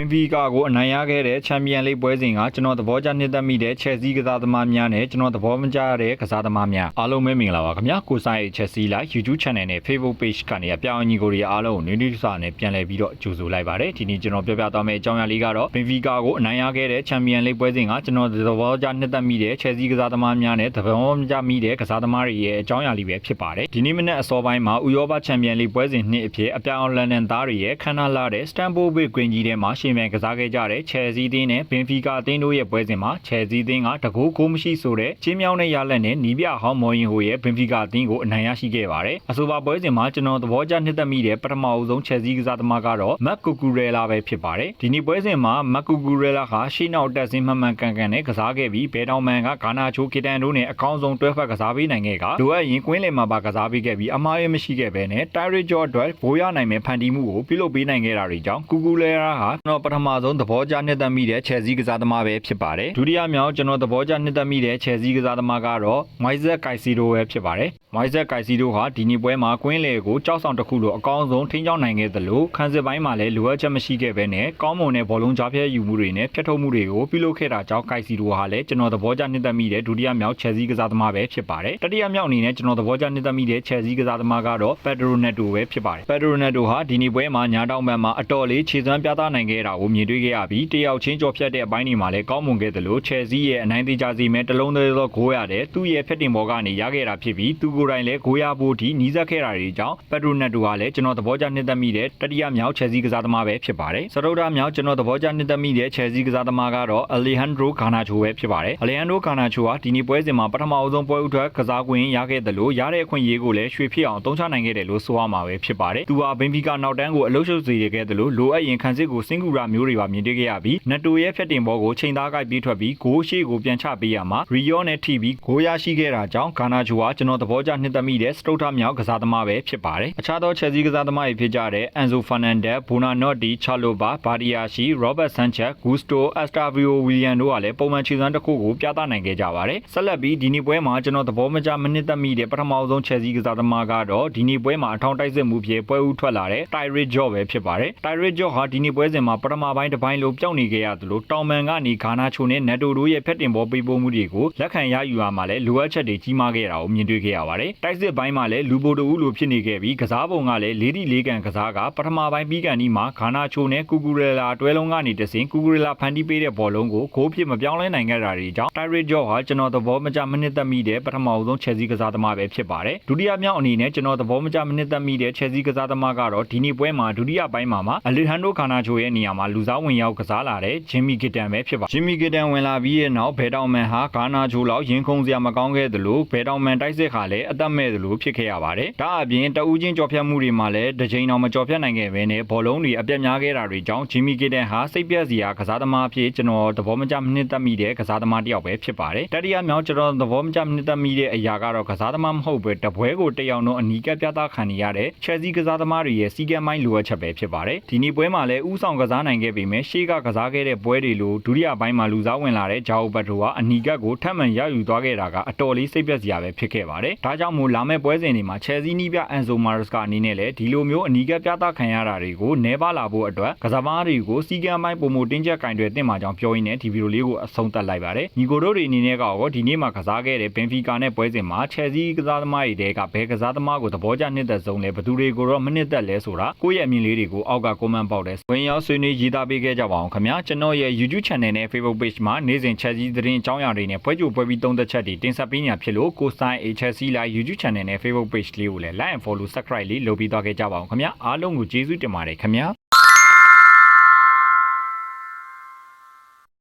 င်ဖီကာကိုအနိုင်ရခဲ့တဲ့ချန်ပီယံလိပွဲစဉ်ကကျွန်တော်သဘောကျနှစ်သက်မိတဲ့ချက်စီကစားသမားများနဲ့ကျွန်တော်သဘောမကျတဲ့ကစားသမားများအားလုံးပဲမင်္ဂလာပါခင်ဗျာကိုဆိုင်ချက်စီလိုက် YouTube Channel နဲ့ Facebook Page ကနေအပြောင်းအညီကိုရီအားလုံးကိုနင်းနီးစာနဲ့ပြန်လည်ပြီးတော့ကြိုဆိုလိုက်ပါတယ်ဒီနေ့ကျွန်တော်ပြောပြသွားမယ့်အကြောင်းအရာလေးကတော့ဘင်ဖီကာကိုအနိုင်ရခဲ့တဲ့ချန်ပီယံလိပွဲစဉ်ကကျွန်တော်သဘောကျနှစ်သက်မိတဲ့ချက်စီကစားသမားများနဲ့သဘောမကျမိတဲ့ကစားသမားတွေရဲ့အကြောင်းအရာလေးပဲဖြစ်ပါတယ်ဒီနေ့မနေ့အစောပိုင်းမှာဥရောပချန်ပီယံလိပွဲစဉ်နှစ်အဖြစ်အပြောင်းလန်ဒန်သားတွေရဲ့ခမ်းနားလာတဲ့ Stamford Bridge ကွင်းကြီးထဲမှာရှင်မြန်ကစားခဲ့ကြတဲ့ Chelsea အသင်းနဲ့ Benfica အသင်းတို့ရဲ့ပွဲစဉ်မှာ Chelsea အသင်းကတကူကိုမရှိဆိုတဲ့ချင်းမြောင်းတဲ့ရလက်နဲ့နီးပြဟောင်းမော်ရင်ဟိုရဲ့ Benfica အသင်းကိုအနိုင်ရရှိခဲ့ပါတယ်။အဆိုပါပွဲစဉ်မှာကျွန်တော်သဘောကျနှစ်သက်မိတဲ့ပထမအဦးဆုံး Chelsea ကစားသမားကတော့ Marc Cucurella ပဲဖြစ်ပါတယ်။ဒီနေ့ပွဲစဉ်မှာ Marc Cucurella ကရှေ့နောက်တက်စင်းမှန်မှန်ကန်ကန်နဲ့ကစားခဲ့ပြီးဘဲတောင်မန်ကဂါနာချိုကီတန်တို့နဲ့အကောင်းဆုံးတွဲဖက်ကစားပေးနိုင်ခဲ့ကလိုအပ်ရင်ကွင်းလင်မှာပါကစားပေးခဲ့ပြီးအမားရမရှိခဲ့ဘဲနဲ့ Tyree George အတွက်ဘိုးရနိုင်မဲ့ဖန်တီးမှုကိုပြုလုပ်ပေးနိုင်ခဲ့တာတွေကြောင့် Cucurella ဟာကျွန်တော်ပထမဆုံးသဘောကျနှစ်သက်မိတဲ့ Chelsea ကစားသမားပဲဖြစ်ပါတယ်။ဒုတိယမြောက်ကျွန်တော်သဘောကျနှစ်သက်မိတဲ့ Chelsea ကစားသမားကတော့ Moises Caicedo ပဲဖြစ်ပါတယ်။ Moises Caicedo ဟာဒီနေ့ပွဲမှာကွင်းလေကိုကြောက်ဆောင်တစ်ခုလိုအကောင်းဆုံးထိန်းချောင်းနိုင်ခဲ့သလိုခန်းစစ်ပိုင်းမှာလည်းလိုအပ်ချက်မရှိခဲ့ဘဲနဲ့ကောင်းမွန်တဲ့ဘောလုံးကြားဖြတ်ယူမှုတွေနဲ့ဖျက်ထုတ်မှုတွေကိုပြုလုပ်ခဲ့တာကြောင့် Caicedo ဟာလည်းကျွန်တော်သဘောကျနှစ်သက်မိတဲ့ဒုတိယမြောက် Chelsea ကစားသမားပဲဖြစ်ပါတယ်။တတိယမြောက်အနေနဲ့ကျွန်တော်သဘောကျနှစ်သက်မိတဲ့ Chelsea ကစားသမားကတော့ Pedro Neto ပဲဖြစ်ပါတယ်။ Pedro Neto ဟာဒီနေ့ပွဲမှာညာတောင်ဘက်မှာအတော်လေးခြေစွမ်းပြသနိုင်ခဲ့တာကိုမြင်တွေ့ခဲ့ရပြီးတယောက်ချင်းကြော်ဖြတ်တဲ့အပိုင်းတွေမှာလည်းကောင်းမွန်ခဲ့သလို Chelsea ရဲ့အနိုင်သေးကြစီမဲ့တလုံးသေးသောဂိုးရတဲ့သူ့ရဲ့ဖက်တင်ဘောကနေရခဲ့တာဖြစ်ပြီးသူကိုယ်တိုင်လည်းဂိုးရဖို့ဒီနီးစပ်ခဲ့တာတွေကြောင့် Pedro Neto ဟာလည်းကျွန်တော်သဘောကျနှစ်သက်မိတဲ့တတိယမြောက် Chelsea ကစားသမားပဲဖြစ်ပါတယ်။စတုဒ္ဓမြောက်ကျွန်တော်သဘောကျနှစ်သက်မိတဲ့ Chelsea ကစားသမားကတော့ Alejandro Garnacho ပဲဖြစ်ပါတယ်။ Alejandro Garnacho ဟာဒီနေ့ပွဲစဉ်မှာပထမအဆုံးပွဲဥထွက်ကစားခွင့်ရခဲ့သလိုရတဲ့အခွင့်အရေးကိုလည်းရွှေဖြစ်အောင်တုံးချနိုင်ခဲ့တယ်လို့ဆိုရမှာပဲဖြစ်ပါတယ်။သူဟာဘင်ဖီကာနောက်တန်းကိုအလုရှုပ်စေခဲ့သလိုလိုအပ်ရင်ခံစစ်ကိုစင်ကူရာမျိုးတွေပါမြင်တွေ့ခဲ့ရပြီးနတိုရဲ့ဖြတ်တင်ဘောကိုချိန်သားကိုက်ပြီးထွက်ပြီးဂိုးရှိကိုပြန်ချပေးရမှာရီယောနဲ့ထိပြီးဂိုးရရှိခဲ့တာကြောင့်ဂါနာချိုဟာကျွန်တော်သဘောကျနှစ်သက်မိတဲ့စတုထမြောက်ကစားသမားပဲဖြစ်ပါတယ်။အခြားသောချက်စီကစားသမားတွေဖြစ်ကြတဲ့အန်ဇိုဖာနန်ဒက်ဘူနာနော့တီချာလိုဘာဘာဒီယာရှိရောဘတ်ဆန်ချက်ဂူစတိုအက်စတာဗီယိုဝီလီယန်တို့ကလည်းပုံမှန်ခြေစွမ်းတစ်ခုကိုပြသနိုင်ခဲ့ကြပါတယ်။ဆက်လက်ပြီးဒီနေ့ပွဲမှာကျွန်တော်သဘောမကျမနစ်သက်မိတဲ့ပထမဆုံးချက်စီကစားသမားကတော့ဒီနေ့ပွဲမှာအထောင်တိုက်စစ်မှုဖြစ်ပွဲဦးထွက်လာတဲ့ Tyree George ပဲဖြစ်ပါတယ်။ Tyree George ဟာဒီနေ့ပွဲစဉ်မှာပထမပိုင်းတစ်ပိုင်းလိုပျောက်နေခဲ့ရသလိုတောင်မန်ကနေဂါနာချိုနဲ့နက်တိုတို့ရဲ့ဖက်တင်ဘောပေးပို့မှုတွေကိုလက်ခံရယူရမှာလည်းလိုအပ်ချက်တွေကြီးမားခဲ့တာကိုမြင်တွေ့ခဲ့ရပါတယ်။တိုက်စစ်ပိုင်းမှာလည်းလူဘိုတူလိုဖြစ်နေခဲ့ပြီးကစားပုံကလည်းလေးတီလေးကန်ကစားကပထမပိုင်းပြီးကန်ဒီမှာဂါနာချိုနဲ့ကူကူရလာတွဲလုံးကနေတဆင်ကူကူရလာဖန်တီးပေးတဲ့ဘောလုံးကိုဂိုးဖြစ်မပြောင်းလဲနိုင်ခဲ့တာတွေကြောင့် Tyree George ဟာကျွန်တော်သဘောမကျမနစ်သက်မိတဲ့ပထမဆုံး Chelsea ကစားသမားပဲဖြစ်ပါတယ်။ဒုတိယမြောက်အနေနဲ့ကျွန်တော်သဘောမကျမနစ်သက်မိတဲ့ Chelsea ကစားသမားကတော့ဒီနေ့ပွဲမှာဒုတိယပိုင်းမှာအလီဟန်ဒိုဂါနာချိုရဲ့နေရာမှာလူစားဝင်ရောက်ကစားလာတဲ့ဂျင်မီဂစ်တန်ပဲဖြစ်ပါဂျင်မီဂစ်တန်ဝင်လာပြီးရဲ့နောက်ဘဲတောင်မန်ဟာဂါနာချိုလောက်ရင်ခုန်စရာမကောင်းခဲ့သလိုဘဲတောင်မန်တိုက်စစ်ခါလည်းအသက်မဲ့သလိုဖြစ်ခဲ့ရပါတယ်ဒါအပြင်တဦးချင်းကြော်ဖြတ်မှုတွေမှာလည်းတစ်ချိန်တော့မကြော်ဖြတ်နိုင်ခဲ့ဘဲနဲ့ဘောလုံးတွေအပြတ်များခဲ့တာတွေကြောင့်ဂျင်မီဂစ်တန်ဟာစိတ်ပြက်စရာကစားသမားအဖြစ်ကျွန်တော်သဘောမကျမနစ်သက်မိတဲ့ကစားသမားတစ်ယောက်ပဲဖြစ်ပါတယ်တတိယမြောက်ကျွန်တော်သဘောမကျမနစ်သက်မိတဲ့အရာကတော့ကစားသမားမဟုတ်ပဲတပွဲကိုတယောက်တော့အနီးကပ်ပြသခံနေရတဲ့ Chelsea ကစားသမားတွေရဲ့စီကံမိုင်းလိုအပ်ချက်ပဲဖြစ်ပါတယ်ဒီနေ့ပွဲမှာလည်းဥဆောင်ကစားနိုင်ခဲ့ပေမဲ့ရှေ့ကကစားခဲ့တဲ့ပွဲတွေလိုဒုတိယပိုင်းမှာလူစားဝင်လာတဲ့ဂျာအိုဘတ်တိုကအနီကတ်ကိုထပ်မံရယူသွားခဲ့တာကအတော်လေးစိတ်ပျက်စရာပဲဖြစ်ခဲ့ပါတယ်ဒါကြောင့်မို့လာမယ့်ပွဲစဉ်တွေမှာ Chelsea နီးပြအန်ဆိုမာရစ်ကအနေနဲ့လည်းဒီလိုမျိုးအနီကတ်ပြသခံရတာတွေကိုနဲပါလာဖို့အတွက်ကစားသမားတွေကိုစီကံမိုင်းပုံမတင်းကျပ်ကင်တွေတင်မှာကြောင်းပြောရင်းနဲ့ဒီဗီဒီယိုလေးကိုအဆုံးသတ်လိုက်ပါတယ်ညီကိုတို့တွေအနေနဲ့ကတော့ဒီနေ့မှာကစားခဲ့တဲ့ဘင်ဖီကာနဲ့ပွဲစဉ်မှာ Chelsea ကစားသမားတွေတဲကဘယ်ကစားသမားကိုသဘောကျနှစ်သက်ဆုံးလဲဘယ်သူတွေကိုတော့မနှစ်သက်လဲဆိုတာကိုယ့်ရဲ့အမြင်လေးတွေကိုအောက်က comment ပေါက်တယ်ဝင်ရောက်ဆွေးနွေးရေးသားပေးခဲ့ကြပါအောင်ခင်ဗျာကျွန်တော်ရဲ့ YouTube channel နဲ့ Facebook page မှာနေ့စဉ် Chelsea သတင်းအကြောင်းအရာတွေနဲ့ပွဲကြိုပွဲပြီးသုံးသက်ချက်တွေတင်ဆက်ပေးနေဖြစ်လို့ကိုစိုင်း Chelsea လိုက် YouTube channel နဲ့ Facebook page လေးကိုလည်း like and follow subscribe လေးလုပ်ပြီးသွားခဲ့ကြပါအောင်ခင်ဗျာအားလုံးကိုကျေးဇူးတင်ပါတယ်ခင်ဗျာ